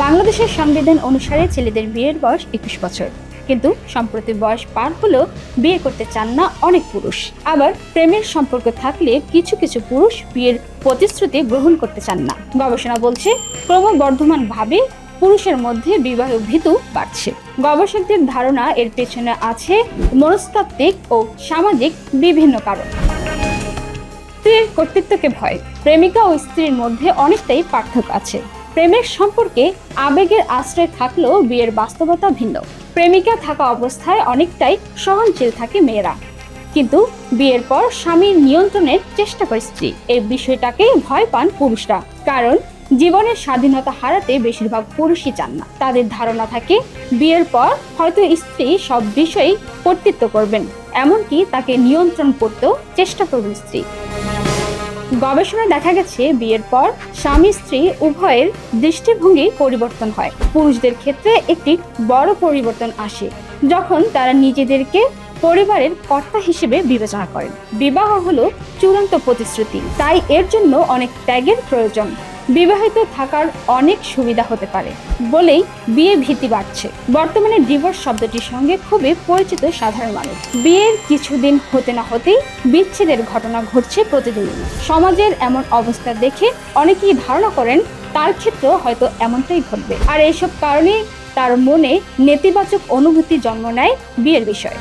বাংলাদেশের সংবিধান অনুসারে ছেলেদের বিয়ের বয়স একুশ বছর। কিন্তু সম্প্রতি বয়স পার হলেও বিয়ে করতে চান না অনেক পুরুষ। আবার প্রেমের সম্পর্ক থাকলে কিছু কিছু পুরুষ বিয়ের প্রতিশ্রুতি গ্রহণ করতে চান না। গবেষণা বলছে, ক্রমবর্ধমানভাবে পুরুষের মধ্যে বিবাহ ভীতু বাড়ছে। গবেষকদের ধারণা এর পেছনে আছে মনস্তাত্ত্বিক ও সামাজিক বিভিন্ন কারণ। স্ত্রীর কর্তৃত্বকে ভয়, প্রেমিকা ও স্ত্রীর মধ্যে অনেকটাই পার্থক্য আছে। প্রেমের সম্পর্কে আবেগের আশ্রয় থাকলেও বিয়ের বাস্তবতা ভিন্ন। প্রেমিকা থাকা অবস্থায় অনেকটাই সহনশীল থাকে মেয়েরা। কিন্তু বিয়ের পর স্বামীর নিয়ন্ত্রণের চেষ্টা করে স্ত্রী। এই বিষয়টাকে ভয় পান পুরুষরা। কারণ জীবনের স্বাধীনতা হারাতে বেশিরভাগ পুরুষই চান না। তাদের ধারণা থাকে, বিয়ের পর হয়তো স্ত্রী সব বিষয়েই কর্তৃত্ব করবেন। এমনকি তাকে নিয়ন্ত্রণ করতেও চেষ্টা করবেন স্ত্রী। গবেষণায় দেখা গেছে, বিয়ের পর স্বামী স্ত্রী উভয়ের দৃষ্টিভঙ্গি পরিবর্তন হয়। পুরুষদের ক্ষেত্রে একটি বড় পরিবর্তন আসে, যখন তারা নিজেদেরকে পরিবারের কর্তা হিসেবে বিবেচনা করেন। বিবাহ হলো চূড়ান্ত প্রতিশ্রুতি, তাই এর জন্য অনেক ত্যাগের প্রয়োজন। বিবাহিত থাকার অনেক সুবিধা হতে পারে বলেই বিয়ে ভীতি বাড়ছে। বর্তমানে ডিভোর্স শব্দটির সঙ্গে খুবই পরিচিত সাধারণ মানুষ। বিয়ের কিছুদিন হতে না হতেই বিচ্ছেদের ঘটনা ঘটছে প্রতিদিন সমাজের এমন অবস্থা দেখে অনেকেই ধারণা করেন তার ক্ষেত্রেও হয়তো এমনটাই ঘটবে। আর এইসব কারণে তার মনে নেতিবাচক অনুভূতি জন্ম নেয় বিয়ের বিষয়ে।